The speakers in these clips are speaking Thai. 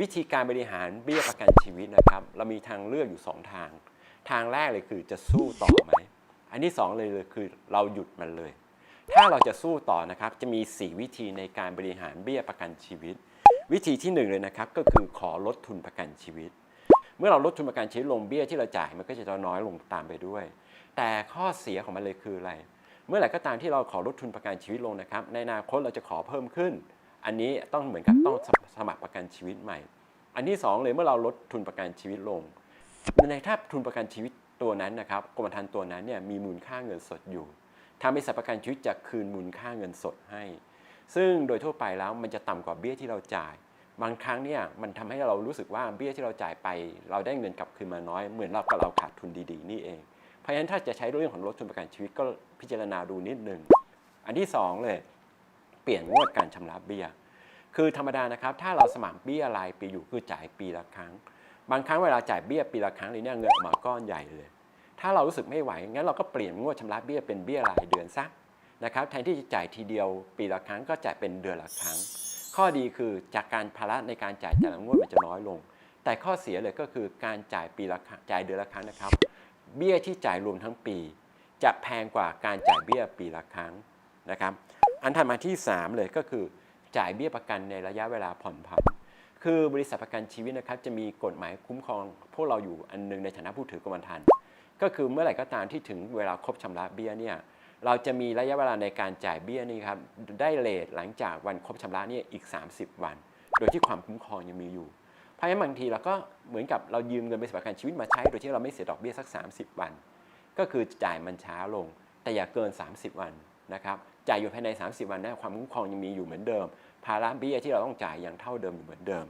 วิธีการบริหารเบี้ยประกันชีวิตนะครับ เรามีทางเลือกอยู่ 2 ทาง ทางแรกเลยคือจะสู้ต่อไหมอันที่2เลยเลยคือเราหยุดมันเลย ถ้าเราจะสู้ต่อนะครับจะมี 4 วิธีในการบริหารเบี้ยประกันชีวิต วิธีที่1เลยนะครับก็คือขอลดทุนประกันชีวิต เมื่อเราลดทุนประกันชีวิตลงเบี้ยที่เราจ่ายมันก็จะน้อยลงตามไปด้วย แต่ข้อเสียของมันเลยคืออะไร เมื่อไหร่ก็ตามที่เราขอลดทุนประกันชีวิตลงนะครับในอนาคตเราจะขอเพิ่มขึ้น อันนี้ต้องเหมือนกับต้องสมัครประกันชีวิตใหม่ อันที่สองเลยเมื่อเราลดทุนประกันชีวิตลง ในถ้าทุนประกันชีวิตตัวนั้นนะครับกรมธรรม์ตัวนั้นเนี่ยมีมูลค่าเงินสดอยู่ทางบริษัทประกันชีวิตจะคืนมูลค่าเงินสดให้ ซึ่งโดยทั่วไปแล้วมันจะต่ำกว่าเบี้ยที่เราจ่าย บางครั้งเนี่ยมันทำให้เรารู้สึกว่าเบี้ยที่เราจ่ายไป เราได้เงินกลับคืนมาน้อย เหมือนเรากับเราขาดทุนดีๆ นี่เอง เพราะฉะนั้นถ้าจะใช้เรื่องของลดทุนประกันชีวิตก็พิจารณาดูนิดนึงอันที่สองเลย เปลี่ยนงวดการชำระเบี้ย คือธรรมดานะครับ ถ้าเราสมัครเบี้ยรายปีอยู่คือจ่ายปีละครั้ง บางครั้งเวลาจ่ายเบี้ยปีละครั้งเลยเนี่ยเงินออกมาก้อนใหญ่เลย ถ้าเรารู้สึกไม่ไหวงั้นเราก็เปลี่ยนงวดชำระเบี้ยเป็นเบี้ยรายเดือนซะนะครับแทนที่จะจ่ายทีเดียวปีละครั้งก็จ่ายเป็นเดือนละครั้ง ข้อดีคือจากการภาระในการจ่ายแต่ละงวดมันจะน้อยลง แต่ข้อเสียเลยก็คือการจ่ายปีละครจ่ายเดือนละครั้งนะครับ เบี้ยที่จ่ายรวมทั้งปี จะแพงกว่าการจ่ายเบี้ยปีละครั้งนะครับ อันถัดมาที่ 3 เลยก็คือ จ่ายเบี้ยประกันในระยะเวลาผ่อนผัน คือบริษัทประกันชีวิตนะครับจะมีกฎหมายคุ้มครองพวกเราอยู่อันหนึงในฐานะผู้ถือกรมธรรม์ก็คือเมื่อไหร่ก็ตามที่ถึงเวลาครบชำระเบี้ยเนี่ยเราจะมีระยะเวลาในการจ่ายเบี้ยนี่ครับได้เลทหลังจากวันครบชำระเนี่ยอีก 30 วัน โดยที่ความคุ้มครองยังมีอยู่เพราะฉะนั้นบางทีเราก็เหมือนกับเรายืมเงินบริษัทประกันชีวิตมาใช้ โดยที่เราไม่เสียดอกเบี้ยสัก 30 วัน ก็คือจ่ายมันช้าลง แต่อย่าเกิน 30 วันนะครับ จ่ายอยู่ภายใน 30 วันนะความคุ้มครองยังมีอยู่เหมือนเดิม ภาระเบี้ยที่เราต้องจ่ายยังเท่าเดิมอยู่เหมือนเดิม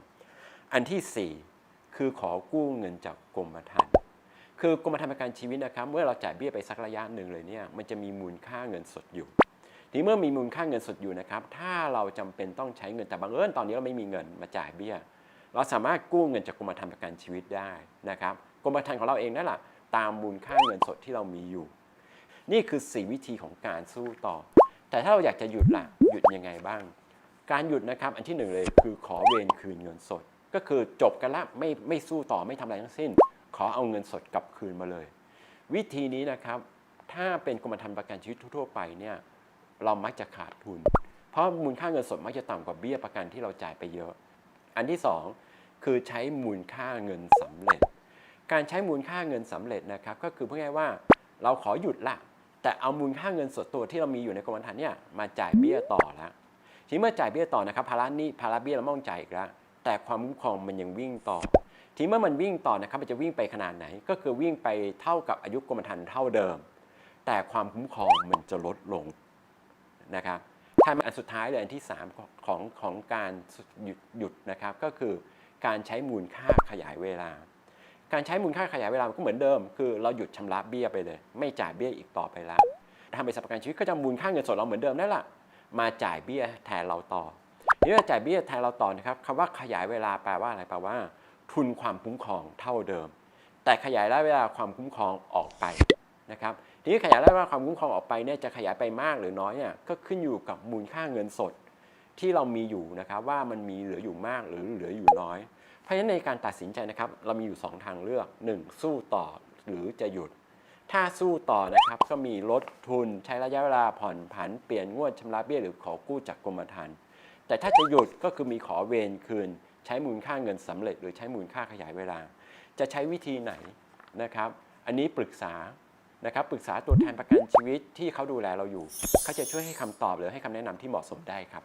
อันทีสี่4 คือขอกู้เงินจากกรมธรรม์คือกรมธรรม์ประกันชีวิตนะครับ เมื่อเราจ่ายเบี้ยไปสักระยะหนึ่งเลยเนี่ยมันจะมีมูลค่าเงินสดอยู่ทีเมื่อมีมูลค่าเงินสดอยู่นะครับ ถ้าเราจำเป็นต้องใช้เงินแต่บังเอิญตอนนี้เราไม่มีเงินมาจ่ายเบี้ย เราสามารถกู้เงินจากกรมธรรม์ประกันชีวิตได้นะครับกรมธรรม์ของเราเองนั่นแหละตามมูลค่าเงินสดที่เรามีอยู่ นี่คือ 4 วิธีของการสู้ต่อ แต่ถ้าเราอยากจะหยุดล่ะหยุดยังไงบ้าง การหยุดนะครับอันที่หนึ่งเลยคือขอเวรคืนเงินสด ก็คือจบกันละไม่ไม่สู้ต่อไม่ทำอะไรทั้งสิ้น ขอเอาเงินสดกลับคืนมาเลย วิธีนี้นะครับ ถ้าเป็นกรมธรรม์ประกันชีวิตทั่วไปเนี่ยเรามักจะขาดทุน เพราะมูลค่าเงินสดมักจะต่ำกว่าเบี้ยประกันที่เราจ่ายไปเยอะ อันที่สองคือใช้มูลค่าเงินสำเร็จ การใช้มูลค่าเงินสำเร็จนะครับ ก็คือเพูดง่ายว่าเราขอหยุดละ แต่เอามูลค่าเงินสดตัวที่เรามีอยู่ในกรมธรรม์เนี่ยมาจ่ายเบี้ยต่อแล้วทีนี้เมื่อจ่ายเบี้ยต่อนะครับภาระนี้ภาระเบี้ยเราไม่ต้องจ่ายอีกแล้วแต่ความคุ้มครองมันยังวิ่งต่อ ทีเมื่อมันวิ่งต่อนะครับมันจะวิ่งไปขนาดไหน ก็คือวิ่งไปเท่ากับอายุกรมธรรม์เท่าเดิม แต่ความคุ้มครองมันจะลดลงนะครับถ้าอันสุดท้ายเลยอันที่ 3 ของของการหยุดหยุดนะครับก็คือการใช้มูลค่าขยายเวลา การใช้มูลค่าขยายเวลามันก็เหมือนเดิม คือเราหยุดชำระเบี้ยไปเลย ไม่จ่ายเบี้ยอีกต่อไปแล้วทางบริษัทประกันชีวิตก็จะมูลค่าเงินสดเราเหมือนเดิมนั่นแหละมาจ่ายเบี้ยแทนเราต่อนี่ว่าจ่ายเบี้ยแทนเราต่อนะครับคำว่าขยายเวลาแปลว่าอะไรแปลว่า ทุนความคุ้มครองเท่าเดิม แต่ขยายระยะเวลาความคุ้มครองออกไปนะครับทีนี้ขยายระยะเวลาความคุ้มครองออกไปเนี่ยจะขยายไปมากหรือน้อยเนี่ยก็ขึ้นอยู่กับมูลค่าเงินสด ที่เรามีอยู่นะครับว่ามันมีเหลืออยู่มากหรือเหลืออยู่น้อย เพราะฉะนั้นในการตัดสินใจนะครับ เรามีอยู่ 2 ทางเลือก 1. สู้ต่อหรือจะหยุด ถ้าสู้ต่อนะครับก็มีลดทุนใช้ระยะเวลาผ่อนผันเปลี่ยนงวดชำระเบี้ยหรือขอกู้จากกรมธรรม์แต่ถ้าจะหยุดก็คือมีขอเวรคืน ใช้มูลค่าเงินสำเร็จ หรือใช้มูลค่าขยายเวลา จะใช้วิธีไหนนะครับ อันนี้ปรึกษานะครับปรึกษาตัวแทนประกันชีวิตที่เขาดูแลเราอยู่ เขาจะช่วยให้คำตอบหรือให้คำแนะนำที่เหมาะสมได้ครับ